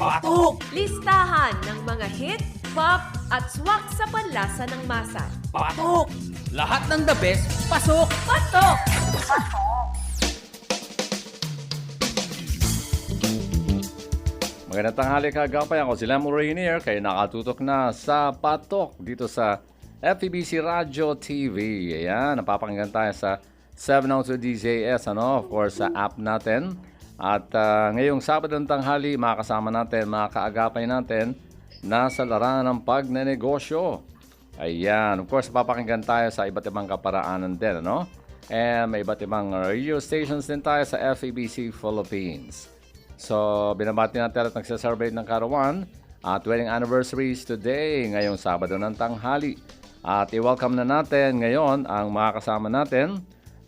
Patok! Listahan ng mga hit, pop at swak sa panlasa ng masa. Patok! Lahat ng the best, pasok! Patok! Magandang tanghali kagapay ako sila mo Rainier kayo nakatutok na sa Patok dito sa FEBC Radio TV. Ayan, napapakinggan tayo sa 702 DJS, ano, of course, sa app natin. At ah, ngayong Sabado ng tanghali, makakasama natin, mga kaagapay natin na sa larangan ng pagnenegosyo. Ayan, of course, papakinggan tayo sa iba't ibang kaparaanan din, ano? And may iba't ibang radio stations din tayo sa FEBC Philippines. So, binabati natin at nagsa-celebrate ng Karawan at wedding anniversaries today, ngayong Sabado ng tanghali. At i-welcome na natin ngayon ang mga kasama natin,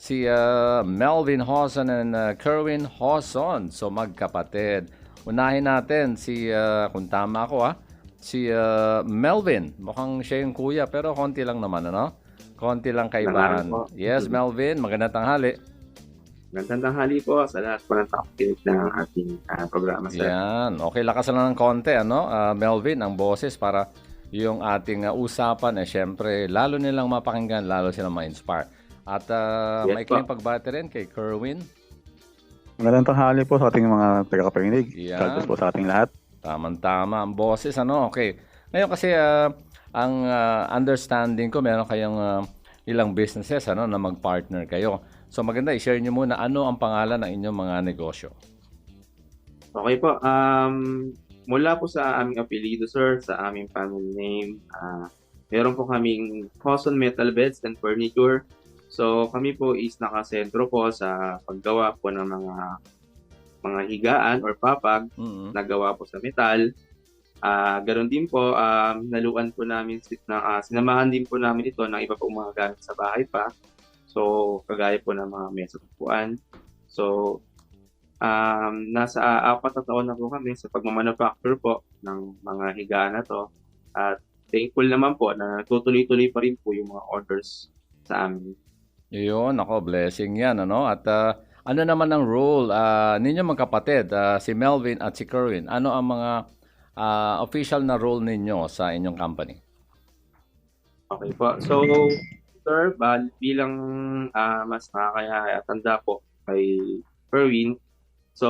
si uh, Melvin Hoson and uh, Kerwin Hoson. So, magkapatid. Unahin natin si, uh, kung tama ako ah, si uh, Melvin. Mukhang siya yung kuya, pero konti lang naman, ano? Konti lang kaibahan. Yes, Melvin, magandang tanghali. Magandang tanghali po sa lahat po ng takikinig ng ating ah, programa, sir. Yan. Okay, lakasan lang ng konti, ano? Ah, Melvin, ang boses para yung ating ah, usapan, eh, syempre, lalo nilang mapakinggan, lalo silang ma-inspire. At ah, Yes may kayong pagbati rin kay Kerwin. Magandang tanghali po sa ating mga tagapakinig. Yan. God bless po sa ating lahat. Tamang-tama ang boses, ano? Okay. Ngayon kasi, ah, ang ah, understanding ko, meron kayong ah, ilang businesses, ano, na mag-partner kayo. So, maganda, i-share nyo muna ano ang pangalan ng inyong mga negosyo. Okay po. Um, mula po sa aming apelido, sir, sa aming family name, ah, meron po kaming Hoson Metal Beds and Furniture. So, kami po is nakasentro po sa paggawa po ng mga mga higaan or papag Mhm. na gawa po sa metal. Ah, ganoon din po, um, naluan po namin, na, ah, sinamahan din po namin ito ng iba pong mga gamit sa bahay pa. So, kagaya po ng mga mesa upuan. So, um, nasa ah, apat na taon na po kami sa pagmamanufacture po ng mga higaan na to. At thankful naman po na tutuloy-tuloy pa rin po yung mga orders sa amin. Yun, ako, blessing yan, ano? At ah, ano naman ang role ah, ninyo magkapatid, ah, si Melvin at si Kerwin? Ano ang mga ah, official na role ninyo sa inyong company? Okay po. So, sir, bal, bilang ah, mas nakakatanda po kay Perwin, so,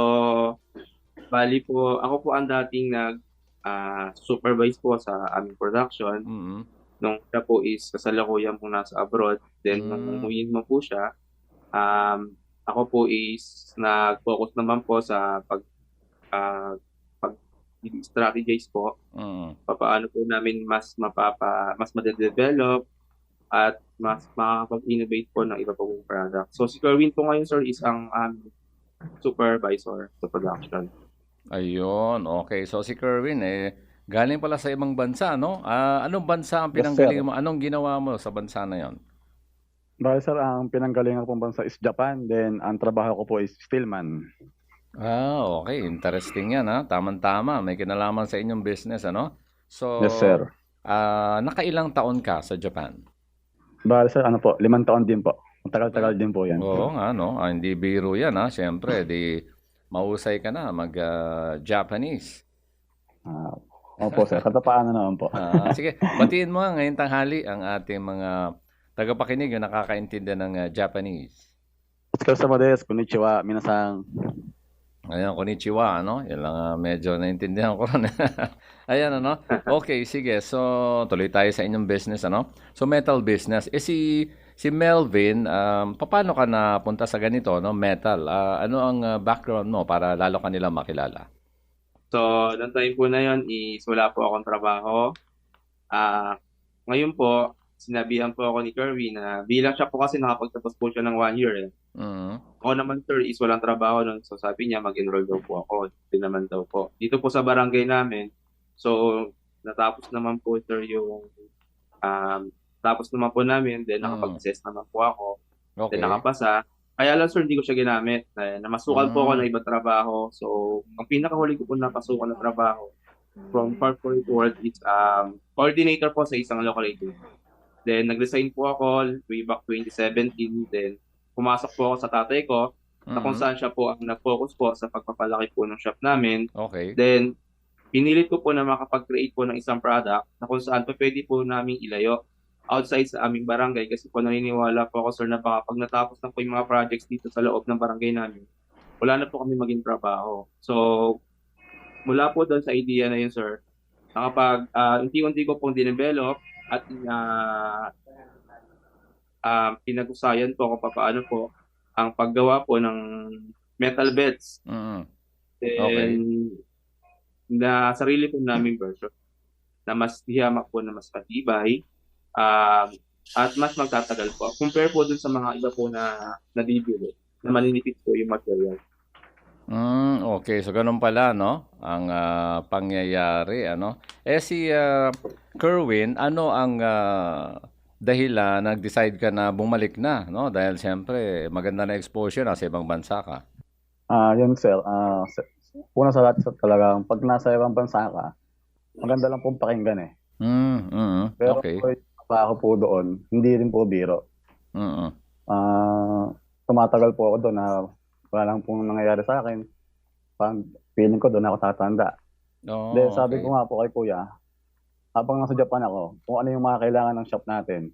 bali po, ako po ang dating nag ah, supervise po sa aming production. Mhm. Nung siya po is kasalukuyan po nasa abroad. Then, nung Mm. umuwi mo po siya, um, ako po is nag-focus naman po sa pag ah, pag strategize po Mhm. papaano po namin mas mapapa mas madedevelop at mas makakapag-innovate po ng iba pong product. So si Kerwin po ngayon sir is ang um, supervisor sa production. Ayun, okay. So si Kerwin, eh, galing pala sa ibang bansa, no? Ah, anong bansa ang Yes, pinanggalingan sir. mo? Anong ginawa mo sa bansa na yon? Dahil sir, ang pinanggalingan kong bansa is Japan. Then, ang trabaho ko po is stillman. Ah, okay. Interesting yan, ha? Tamang-tama. May kinalaman sa inyong business, ano? So, Yes, sir. ah, nakailang taon ka sa Japan? Dahil sir, ano po, limang taon din po. Matagal-tagal din po yan. Oo nga, no? Ah, hindi biro yan, ha? Siyempre, di mahusay ka na mag-Japanese. Ah, opo sir, katapaan na naman po. Ah, sige, batiin mo nga ngayong tanghali ang ating mga tagapakinig yung nakakaintindi ng ah, Japanese. Oscar Samades, konnichiwa, minasang. Ayan, konnichiwa, ano? Yan lang ah, medyo naintindihan ko rin. Ayan, ano? Okay, sige. So, tuloy tayo sa inyong business, ano? So, metal business. Eh, si, si Melvin, um, paano ka napunta sa ganito, no? Metal. Ah, ano ang ah, background mo para lalo ka nilang makilala? So, noong time po na yon is wala po akong trabaho. Ah, ngayon po, sinabihan po ako ni Kerwin na bilang siya po kasi nakapagtapos po siya ng one year eh. Mhm. Ako naman sir is walang trabaho nun. So sabi niya mag-enroll daw po ako. Hindi naman daw po. Dito po sa barangay namin. So natapos naman po sir yung um, tapos naman po namin. Then Mm. nakapag-assess naman po ako. Okay. Then nakapasa. Kaya lang sir hindi ko siya ginamit. Eh, namasukan po ako Mm. ng ibang trabaho. So ang pinakahuli ko po napasukan na trabaho from corporate world is um, coordinator po sa isang local agency. Then nag-resign po ako way back 2017. Then pumasok po ako sa tatay ko na kung Mhm. saan siya po ang nag-focus po sa pagpapalaki po ng shop namin. Okay. Then, pinilit ko po na makapag-create po ng isang product na kung saan po pwede po namin ilayo outside sa aming barangay kasi po naniniwala po ako sir na baka pag natapos na po yung mga projects dito sa loob ng barangay namin, wala na po kami maging trabaho. So, mula po doon sa idea na yun sir, nakapag uh, unti-unti ko pong dinevelop at uh, uh, pinag-usayan po kung paano po ang paggawa po ng metal beds. Mm-mm. Then, Okay. na sarili po naming version na mas hiyamak po na mas matibay um, at mas magtatagal po. Compare po dun sa mga iba po na nabibili na maninipid po yung material. Mm, okay, so ganun pala, no? Ang ah, pangyayari, ano? Eh si ah, Kerwin, ano ang ah, dahilan nag-decide ka na bumalik na, no? Dahil siyempre, maganda na exposure na sa ibang bansa ka. Ah, yun sir. Ah, sa- una sa lahat sir, talagang pag nasa ibang bansa ka, maganda lang pong pakinggan eh. Mm, mm, Pero okay. Okay. ako po doon, hindi rin po biro. Mm, Ah, tumatagal po ako doon na wala lang pong nangyayari sa akin. Parang feeling ko doon ako tatanda. Oh, Then sabi okay. ko nga po kay kuya, habang nasa Japan ako, kung ano yung mga kailangan ng shop natin,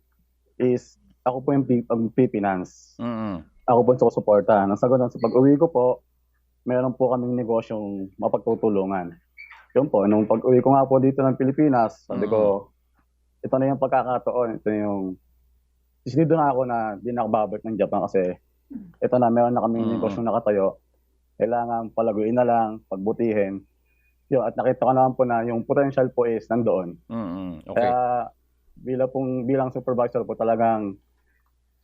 is ako po yung pi- ang pipinance. Mm, Ako po yung susuporta. Nang sa ganun, sa pag-uwi ko po, meron po kaming negosyong mapagtutulungan. Yun po, nung pag-uwi ko nga po dito ng Pilipinas, sabi ko, ito na yung pagkakataon, ito na yung Sisinido na ako na di na babalik ng Japan kasi ito na, meron na kaming Mm. negosyong nakatayo. Kailangan palaguin na lang, pagbutihin. Yun, at nakita ko naman po na yung potential po is nandoon. mm, okay. Kaya bilang pong bilang supervisor po talagang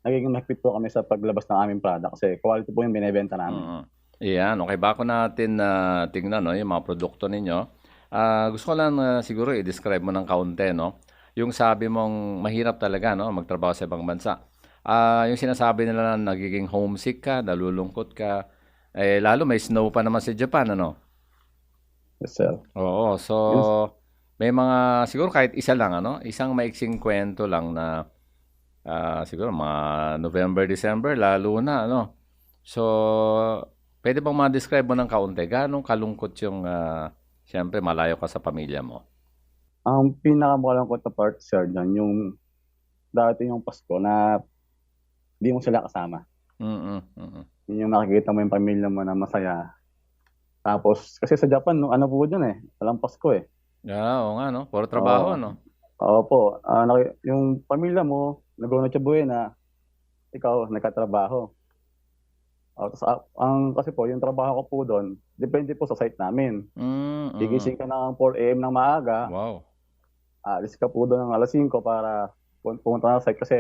nagiging mahigpit po kami sa paglabas ng aming product kasi quality po yung binebenta namin. Mm. Iyan, okay. Bago natin na tingnan no, yung mga produkto ninyo, ah, gusto ko lang ah, siguro i-describe mo ng kaunti, no? Yung sabi mong mahirap talaga, no, magtrabaho sa ibang bansa. Ah, yung sinasabi nila na nagiging homesick ka, nalulungkot ka, eh, lalo may snow pa naman sa Japan, ano? Yes, sir. Oo, so may mga siguro kahit isa lang ano, isang maiksing kwento lang na ah, siguro mga November, December lalo na ano. So pwede bang ma-describe mo ng kaunti gaano kalungkot yung ah, siyempre malayo ka sa pamilya mo. Ang pinakamalangkot na part, sir, dyan, yung dati yung Pasko na di mo sila kasama. Mm. mm Yun yung nakikita mo yung pamilya mo na masaya. Tapos, kasi sa Japan, no, ano po dyan eh, walang Pasko eh. Yeah, oo nga no, puro trabaho Oo. no. Opo, ah, naki- yung pamilya mo, nag-una na ikaw, nagkatrabaho. Oh, tapos, ah, ang, kasi po, yung trabaho ko po doon, depende po sa site namin. Mm, mm. Gigising ka ng 4 a.m. ng maaga, Wow. Alis ka po doon ng alas 5 para pumunta na sa site kasi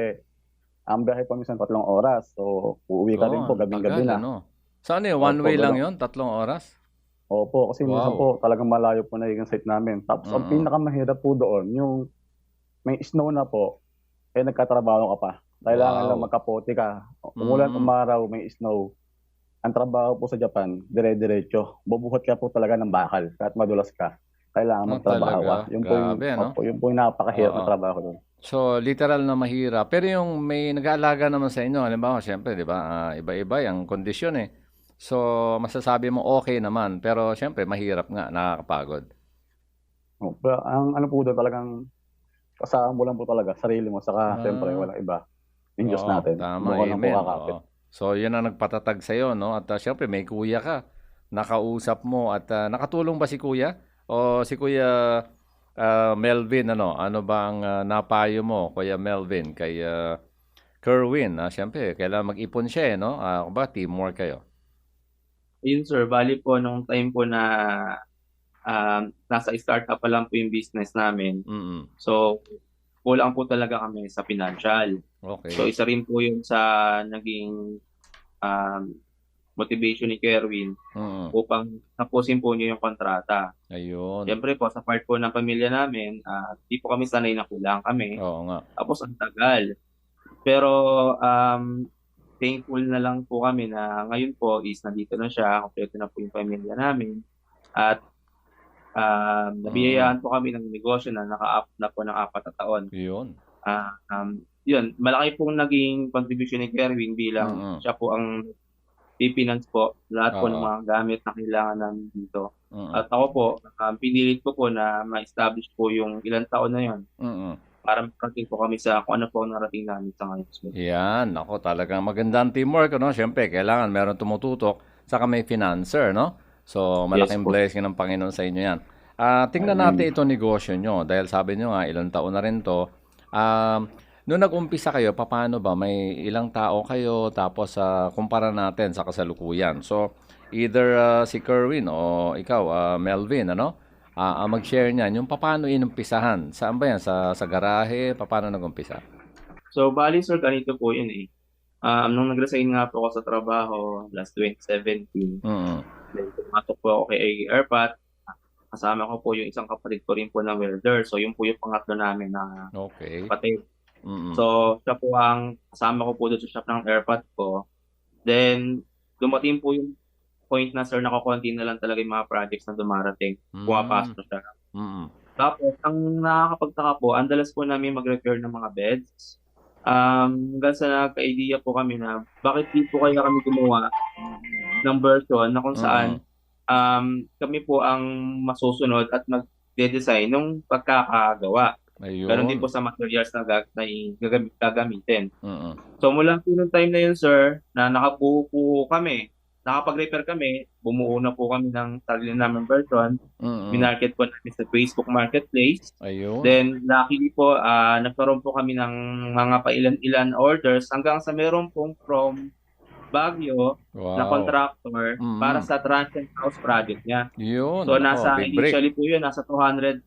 ang biyahe po minsan tatlong oras. So, uuwi ka rin Oo, po gabing-gabi na. ano. Saan yun? One Opo, way lang yon Tatlong oras? Opo, kasi minsan Wow. po talagang malayo po na yung site namin. Tapos ang Mm-mm. pinakamahirap po doon, yung may snow na po, eh nagkatrabaho ka pa. Kailangan Wow. lang magkapote ka. Umulan, Mm. umaraw, may snow. Ang trabaho po sa Japan, dire-diretso. Bubuhat ka po talaga ng bakal kahit madulas ka. Kailangan Ah, magtrabaho talaga? Yun po yung, Grabe, ano? opo, yun po yung napakahirap na Oo. trabaho doon. So, literal na mahirap. Pero yung may nag-aalaga naman sa inyo, halimbawa, siyempre, di ba, ah, iba-iba yung kondisyon eh. So, masasabi mo okay naman. Pero, siyempre, mahirap nga, nakakapagod. Oh, Pero ang ano po doon talagang kasama mo lang po talaga, sarili mo, saka Ah. siyempre walang iba. Yung Diyos Oo, natin. Tama, Doon ka lang po amen. kakapit. Oo. So, yan ang nagpatatag sa'yo, no? At ah, siyempre, may kuya ka. Nakausap mo. At ah, nakatulong ba si kuya? O si kuya ah, Melvin, ano? Ano ba ang ah, napayo mo, kuya Melvin, kay ah, Kerwin? Ah, siyempre, kailangan mag-ipon siya, eh, no? Ah, ba, teamwork kayo. Yun sir, bali po nung time po na um, nasa startup pa lang po yung business namin. Mm So, kulang po talaga kami sa financial. Okay. So, isa rin po yun sa naging um, motivation ni Kerwin Mm. upang tapusin po niyo yung kontrata. Ayun. Siyempre po, sa part po ng pamilya namin, ah, di po kami sanay na kulang kami. Oo nga. Tapos ang tagal. Pero um, thankful na lang po kami na ngayon po is nandito na siya, kompleto na po yung pamilya namin. At um, nabiyayaan po kami ng negosyo na naka-up na po ng apat na taon. Yun. Ah, um, yun, malaki pong naging contribution ni Kerwin bilang Mm-mm. siya po ang pipinance po lahat po Oo. ng mga gamit na kailangan namin dito. Mm-mm. At ako po, um, pinilit ko po na ma-establish po yung ilang taon na yon Mm-mm. para makarating po kami sa kung ano po ang narating namin sa ngayon. sir. Yan, ako talagang magandang teamwork, no? Siyempre, kailangan meron tumututok, saka may financer, no? So, malaking Yes, po. blessing ng Panginoon sa inyo yan. Ah, tingnan natin itong negosyo nyo, dahil sabi nyo nga, ilang taon na rin to. Um, Noong nag-umpisa kayo, paano ba? May ilang tao kayo, tapos ah, kumpara natin sa kasalukuyan. So, either ah, si Kerwin o ikaw, ah, Melvin, ano? Ah, ang mag-share niyan, yung paano inumpisahan. Saan ba yan? Sa, sa garahe? Paano nag-umpisa? So, bali sir, ganito po yun eh. Um, nung nag-resign nga po ako sa trabaho last 2017, Mm-mm. then pumatok po ako kay Airpat. Kasama ko po yung isang kapatid ko rin po na welder. So, yun po yung pangatlo namin na Okay. kapatid. Mm-mm. So, siya po ang kasama ko po doon sa shop ng AirPod ko. Then, dumating po yung point na sir, nakakonti na lang talaga yung mga projects na dumarating. Mm. Pumapasok siya. Mm-mm. Tapos, ang nakakapagtaka po, ang dalas po namin mag-repair ng mga beds. Um, hanggang sa nagka-idea po kami na bakit di po kaya kami gumawa ng version na kung saan um, kami po ang masusunod at mag-design ng pagkakagawa. Ayun. Ganon din po sa materials na, gag- na gagamit, gagamitin. Mm-mm. So mula po nung time na yun, sir, na nakabuo po kami, nakapag-repair kami, bumuo na po kami ng sarili namin version, Mm-mm. minarket po namin sa Facebook Marketplace. Ayun. Then, luckily po, ah nagkaroon po kami ng mga pailan-ilan orders hanggang sa meron pong from Baguio wow. na contractor Mm. para sa transient house project niya. Yun. So, nako, nasa, break. initially po yun, nasa 200,000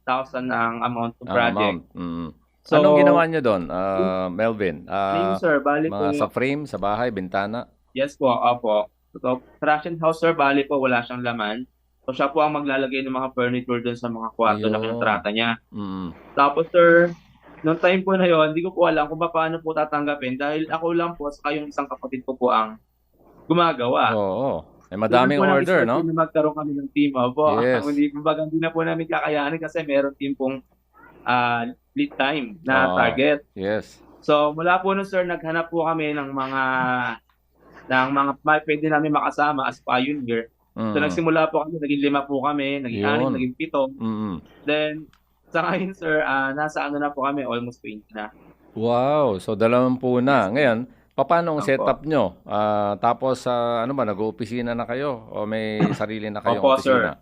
ang amount ng Ang project. amount. Mm. So, Anong ginawa niyo doon, ah, Melvin? yun, Ah, sir, bali po, mga sa frame, sa bahay, bintana? Yes po, opo. So, traction house, sir, bali po, wala siyang laman. So, siya po ang maglalagay ng mga furniture doon sa mga kwarto na Ayun. kinontrata niya. Mm. Tapos, sir, noong time po na yon, hindi ko po alam kung paano po tatanggapin dahil ako lang po saka yung isang kapatid ko po ang gumagawa. Oo. Eh, madaming po order, no? po na magkaroon kami ng team. Opo. Yes. Hindi, kumbaga, hindi na po namin kakayanin kasi meron team pong ah, lead time na Oo. target. Yes. So, mula po nun, sir, naghanap po kami ng mga ng mga pwede namin makasama as pioneer. Mm. So, nagsimula po kami, naging lima po kami, naging Yun. anim, naging pito. Mm. Then, sa ngayon, sir, ah, nasa ano na po kami, almost 20 na. Wow. So, dalawampu na. Ngayon, paano ang Opo. setup nyo? Ah, tapos, ah, ano ba, nag-opisina na kayo? O may sarili na kayong Opo, opisina?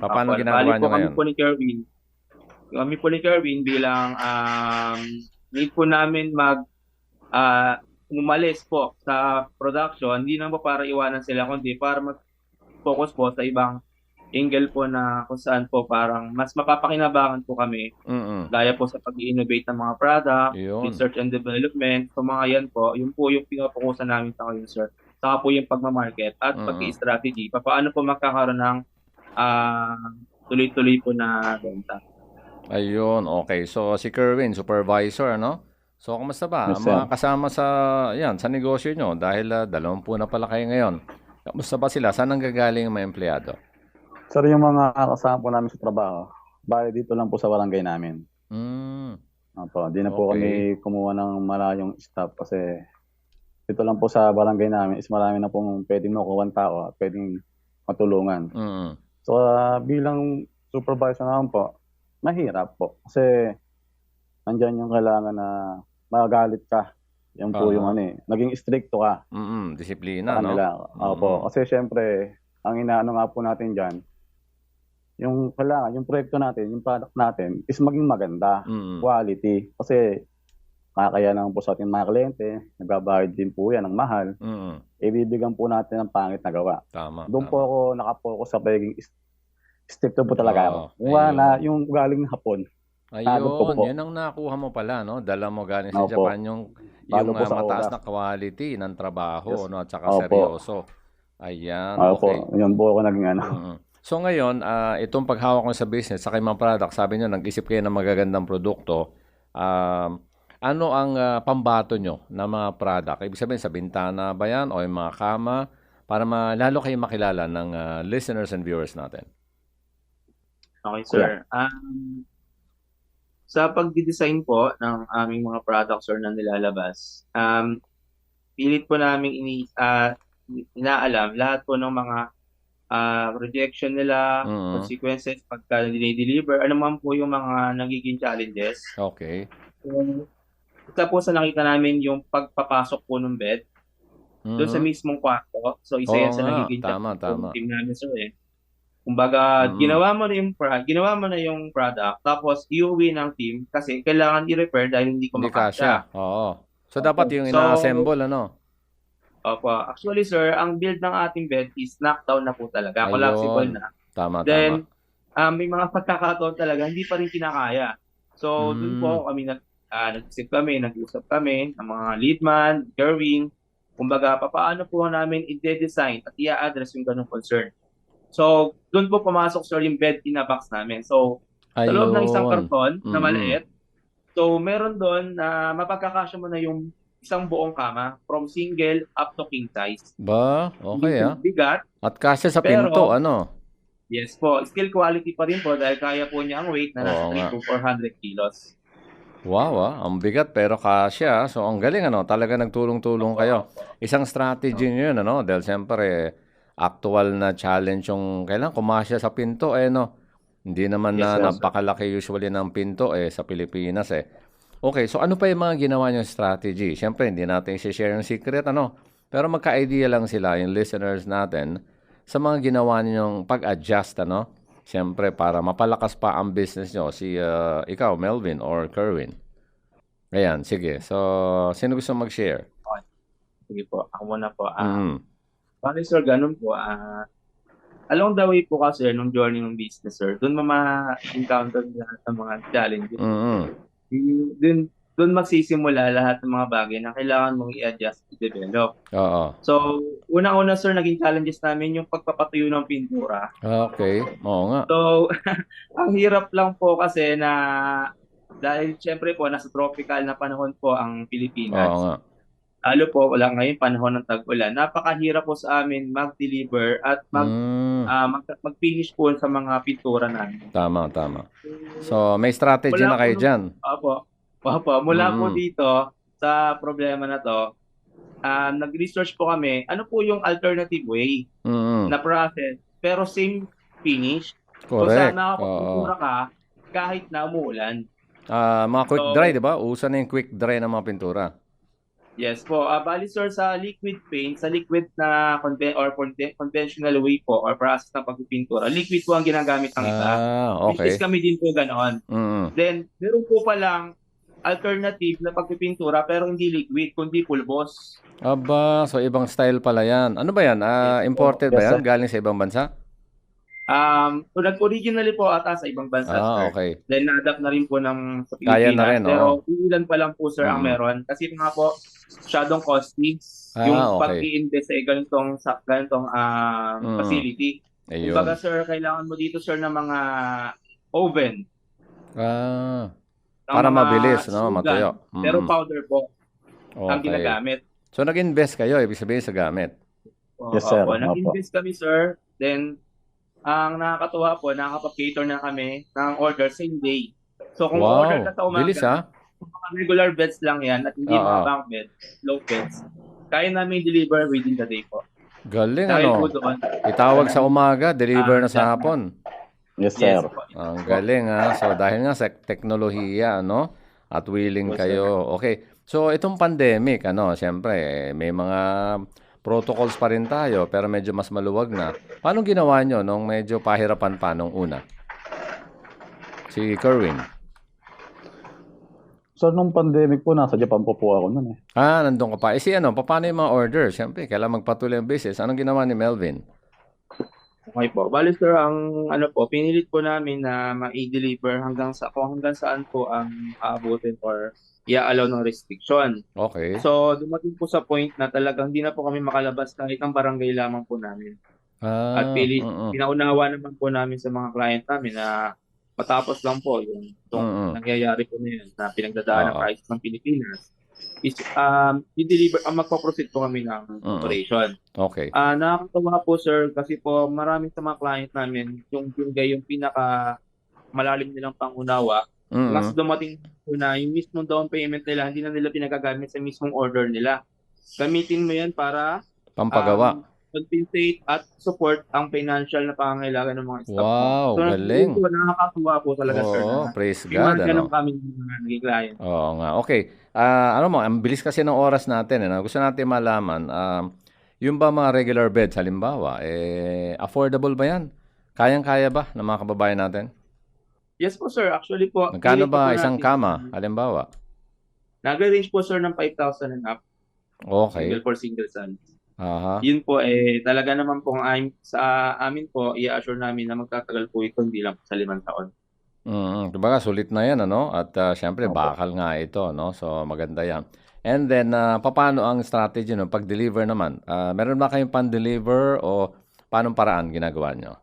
Paano Opo, ginagawa bali nyo po ngayon? Kami po ni Kerwin. Kami po ni Kerwin bilang um, need po namin mag ah, umalis po sa production, hindi naman po para iwanan sila, kundi para mag-focus po sa ibang angle po na kung saan po parang mas mapapakinabangan po kami Mm-mm. gaya po sa pag-innovate ng mga product, Yun. research and development, so mga yan po, yun po yung pinapokusan namin sa ngayon, sir. Saka po yung pagmamarket at Mm. pag-strategy. Paano po magkakaroon ng ah, tuloy-tuloy po na benta. Ayun, okay. So, si Kerwin, supervisor, no? So, kumusta ba? Yes, mga kasama sa, yan, sa negosyo nyo, dahil uh, dalawampu na pala kayo ngayon. Kamusta ba sila? Saan ang gagaling ang mga empleyado? Sir, yung mga kasama po namin sa trabaho, bali dito lang po sa barangay namin. Mm, Opo, di na po Okay. kami kumuha ng malayong staff kasi dito lang po sa barangay namin is marami na pong pwedeng makuha ng tao at pwedeng matulungan. mm, So, ah, bilang supervisor naman po, mahirap po. Kasi nandyan yung kailangan na magalit ka. Yan po Aha. yung ano eh. Naging stricto ka mm, disiplina, no? Opo. Mm. Kasi syempre, ang inaano nga po natin dyan, yung kailangan, yung proyekto natin, yung product natin, is maging maganda Mm, quality. Kasi makakaya naman po sa ating mga kliyente, nagbabayad din po yan ng mahal, mm, ibibigyan po natin ng pangit na gawa. tama. Doon tama. po ako nakapokus sa pagiging stricto po talaga ako. Wala ayun. na, yung galing ng hapon, Ayun, po. yun ang nakuha mo pala, no? Dala mo galing sa Opo. Japan yung, yung sa mataas na quality ng trabaho, Yes. no? At saka Opo. seryoso. Ayan, ako po, okay. yun po ako naging ano. Mm. So ngayon, ah, itong paghawak ko sa business, sa mga product, sabi nyo, nag-isip kayo ng magagandang produkto. Um, ano ang ah, pambato nyo na mga product? Ibig sabihin, sa bintana ba yan o yung mga kama? Para ma- lalo kayo makilala ng ah, listeners and viewers natin. Okay, sir. Um, sa pagdi-design po ng aming mga products or na nilalabas, um, pilit po namin ini ah, inaalam lahat po ng mga ah, rejection nila, Mm. consequences pagka dinideliver, ano man po yung mga nagiging challenges. Okay. So, isa po sa nakita namin yung pagpapasok po ng bed doon sa Mhm. mismong kwarto. So isa Oo yan sa nga, nagiging tama, tama. team namin sir eh. Kumbaga, Mhm. ginawa mo na yung pra- ginawa mo na yung product, tapos iuwi ng team kasi kailangan i-repair dahil hindi ko makasya. kasya. Oo. So, dapat yung So- ina-assemble, ano? Opo. Actually, sir, ang build ng ating bed is knockdown na po talaga. Ayun. Collapsible na. Tama, tama. Then, um, may mga pagkakataon talaga, hindi pa rin kinakaya. So, dun Mm. po kami nag, ah, nag-isip kami, nag-usap kami ng mga leadman, Kerwin, kumbaga, papaano po namin i-design at i-address yung ganong concern. So, dun po pumasok, sir, yung bed in a box namin. So, sa loob ng isang Ayun. karton na Mm. maliit, so, meron doon na mapagkakasya mo na yung isang buong kama from single up to king size. Ba? Okay, ah. Bigat, At kasya sa Pero- pinto, ano? Yes po. Skill quality pa rin po dahil kaya po niya ang weight na nasa Oo 3 nga. to 400 kilos. Wow, ah. Ang bigat pero kasya. So, ang galing, ano? Talaga nagtulong-tulong kayo. Isang strategy nyo yun, ano? Dahil siyempre, actual na challenge yung kailangan kumasya sa pinto, eh, no? Hindi naman Yes, na sir. napakalaki usually ng pinto, eh, sa Pilipinas, eh. Okay, so ano pa yung mga ginawa nyo strategy? Siyempre, hindi natin i-share yung secret, ano? Pero magka-idea lang sila, yung listeners natin, sa mga ginawa ninyong pag-adjust, ano? Siyempre, para mapalakas pa ang business nyo. Si, uh, ikaw, Melvin or Kerwin. Ayan, sige. So, sino gusto mag-share? Sige po, ako muna po. Ah, Mm. Bali sir, ganun po. Ah, along the way po kasi nung journey ng business sir, doon ma-encounter lahat ng mga challenges. Mm-mm. Doon doon magsisimula lahat ng mga bagay na kailangan mong i-adjust, i-develop. Oo. So, unang-una sir, naging challenges namin yung pagpapatuyo ng pintura. Okay. Oo nga. So, ang hirap lang po kasi na dahil syempre po nasa tropical na panahon po ang Pilipinas. Oo nga. Lalo po wala ngayon panahon ng tag-ulan. Napakahirap po sa amin mag-deliver at mag Mm. ah, mag, mag-finish po sa mga pintura namin. Tama, tama. So, may strategy Wala na kayo po dyan. Opo. Opo, mula po Mm. dito sa problema na to, ah, nag-research po kami, ano po yung alternative way Mm. na process pero same finish. Correct. sana Oo. kapag ka kahit na umuulan. Ah, mga quick So- dry, di ba? Usa na yung quick dry ng mga pintura. Yes po. Ah, bali sir, sa liquid paint, sa liquid na conven- or conven- conventional way po or process ng pagpipintura, liquid po ang ginagamit ng iba. Ah, Which okay. is kami din po ganoon. Mm. Then, meron po palang alternative na pagpipintura pero hindi liquid, kundi pulbos. Aba, so ibang style pala yan. Ano ba yan? Ah, Yes po. imported ba Yes, yan? Galing sa ibang bansa? Um, so nag-originally po ata sa ibang bansa, Ah, sir. okay. Then, na-adapt na rin po ng sa Kaya Pilipinas. na rin, pero oo. ilan pa lang po, sir, ang Mm. meron. Kasi nga po, masyadong costly Ah, yung okay. pag-i-invest sa ganitong, sa ganitong ah, Mm. facility. Ayun. Kumbaga, sir, kailangan mo dito, sir, ng mga oven. Ah, ng para mga mabilis, no? Matuyo. Pero Mm. powder po ang Okay. ginagamit. So, nag-invest kayo, ibig sabihin sa gamit. Yes, sir. Opo. Nag-invest kami, sir. Then, ang nakakatuwa po, nakakapag-cater na kami ng order same day. So, kung order Wow, ka sa umaga, bilis ah. mga regular beds lang yan at hindi Oo. mga bank beds, low beds, kaya namin deliver within the day po. Galing Dahil po ano. doon, Itawag sa umaga, deliver na Ah, sa hapon. Yes, yes sir. po. Ang galing ha. So dahil nga sa teknolohiya, ano? At willing Yes, kayo. Okay. So itong pandemic, ano, siyempre, eh, may mga protocols pa rin tayo, pero medyo mas maluwag na. Paano ginawa nyo nung medyo pahirapan pa nung una? Si Kerwin. So, nung pandemic po, nasa Japan po po ako nun eh. Ah, nandun ka pa. Eh si ano, paano yung mga order? Siyempre, kailangan magpatuloy ang business. Anong ginawa ni Melvin? Okay po. Bali sir, ang ano po, pinilit po namin na ma-deliver hanggang sa kung hanggang saan po ang aabutin or i-allow ng restriction. Okay. So, dumating po sa point na talagang hindi na po kami makalabas kahit ang barangay lamang po namin. Ah, At pili, mm-mm. pinaunawa naman po namin sa mga client namin na matapos lang po yung itong Mm-mm. nangyayari po na yun na pinagdadaan ng Oo. crisis ng Pilipinas is um, i-deliver, ang magpo-proceed po kami ng Mm-mm. operation. Okay. Ah, nakakatawa po sir kasi po maraming sa mga client namin yung yung yung pinaka malalim nilang pangunawa Mm-mm. mas dumating na yung mismong down payment nila hindi na nila pinagagamit sa mismong order nila. Gamitin mo yan para Pampagawa. um, compensate at support ang financial na pangangailangan ng mga staff. Wow, so, galing. Po, nakakatuwa po talaga, sir. Oo, praise God. mga Ano? kami mga naging client. Oo nga. Okay. Ah, ano mo, ang bilis kasi ng oras natin. Ano? Gusto natin malaman, um, yung ba mga regular beds, halimbawa, eh, affordable ba yan? Kayang-kaya ba ng mga kababayan natin? Yes po, sir. Actually po. Magkano nilito po ba isang natin- kama, halimbawa? Nagre-range po, sir, ng 5,000 and up. Okay. Single for single son. Aha. Yun po, eh, talaga naman po, ang, sa amin po, i-assure namin na magtatagal po ito, hindi lang sa limang taon. Mm, kumbaga sulit na 'yan ano at ah, syempre Opo. bakal nga ito no. So maganda 'yan. And then ah, papaano ang strategy no pag-deliver naman? Ah, meron ba kayong pan-deliver o paano paraan ginagawa nyo?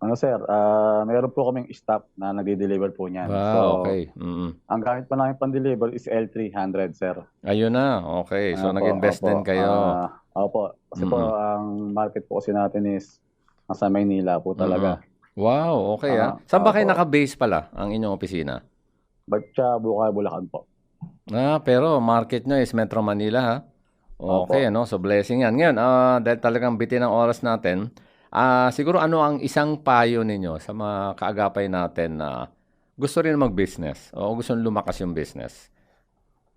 Ano sir, ah meron po kaming staff na nagde-deliver po niyan. Ah, so, okay. Mm. ang gamit po namin pang-deliver is L300, sir. Ayun na. Okay. So Opo, nag-invest opo. din kayo. Ah, opo. Kasi po, Mm-mm. ang market po kasi natin is nasa Maynila po talaga. Wow, okay ah. Ah, Saan ba kayo opo. naka-base pala ang inyong opisina? But siya, Bukay, Bulacan po. Ah, pero market nyo is Metro Manila ha. Okay, ano? So blessing 'yan. Ngayon, ah dahil talagang bitin ang oras natin, ah siguro ano ang isang payo ninyo sa mga kaagapay natin na gusto rin mag-business o gusto lumakas yung business?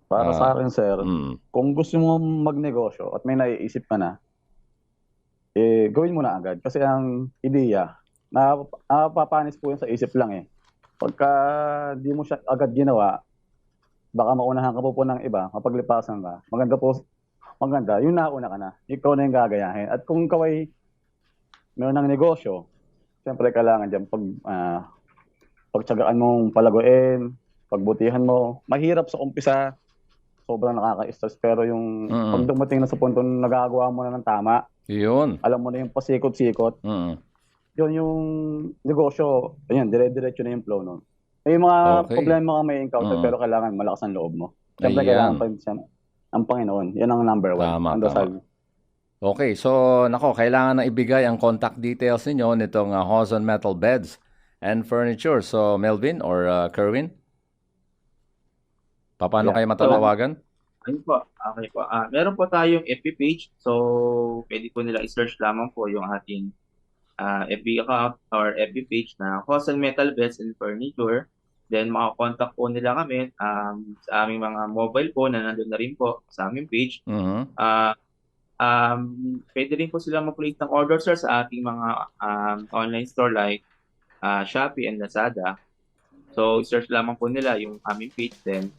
Para Ah. sa akin, sir, Mm. kung gusto mo magnegosyo at may naiisip ka na, eh, gawin mo na agad. Kasi ang ideya, na napapanis po yun sa isip lang eh. Pagka di mo siya agad ginawa, baka maunahan ka po po ng iba, mapaglipasan ka. Maganda po, maganda, yung nauna ka na. Ikaw na yung gagayahin. At kung ikaw ay meron ng negosyo, siyempre kailangan dyan pag, ah, pagtsagaan mong palaguin, pagbutihan mo. Mahirap sa umpisa, sobrang nakaka-stress. Pero yung Mm. pag dumating na sa punto na nagagawa mo na ng tama, Yun. alam mo na yung pasikot-sikot, Mm. yun yung negosyo, ayun, dire-diretso na yung flow nun. May mga Okay. problema ka may encounter, Mm. pero kailangan malakas ang loob mo. Siyempre, Ayan. kailangan pa ang Panginoon. Yan ang number one. Tama, ang dasal. Okay, so nako, kailangan na ibigay ang contact details ninyo nitong uh, Hozon Metal Beds and Furniture. So Melvin or uh, Kerwin? Paano Yeah. kayo matatawagan? Ayun po. Okay po. Ah, meron po tayong FB page. So, pwede po nila i-search lamang po yung ating ah, FB account or FB page na Hostel Metal Beds and Furniture. Then, makakontakt po nila kami um, sa aming mga mobile phone na nandun na rin po sa aming page. Mhm. Ah, um, pwede rin po sila mag-place ng order sir sa ating mga um, online store like ah, Shopee and Lazada. So, search lamang po nila yung aming page then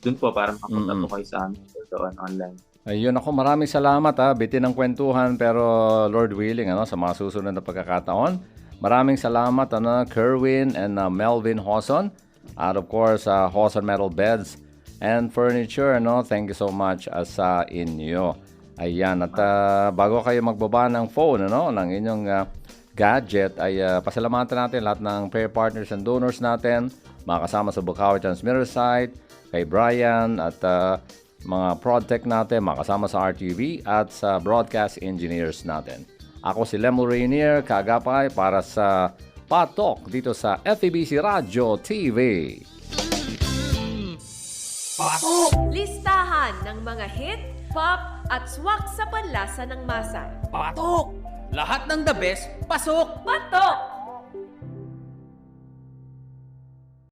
dun po para makapunta Mm-mm. po kayo sa amin doon online. Ayun ako, maraming salamat ha. Bitin ng kwentuhan pero Lord willing ano sa mga susunod na pagkakataon. Maraming salamat ano Kerwin and uh, Melvin Hoson. At of course, uh, Hoson Metal Beds and Furniture ano. Thank you so much uh, sa inyo. Ayan, at uh, bago kayo magbaba ng phone ano ng inyong uh, gadget ay uh, pasalamatan natin lahat ng prayer partners and donors natin, mga kasama sa Bukawi Transmitter site, kay Brian at uh, mga ProdTech natin, mga kasama sa RTV at sa broadcast engineers natin. Ako si Lemel Rainier, kaagapay para sa Patok dito sa FEBC Radio TV. Listahan ng mga hit, pop, at swak sa panlasa ng masa. Patok! Lahat ng the best, pasok! Patok!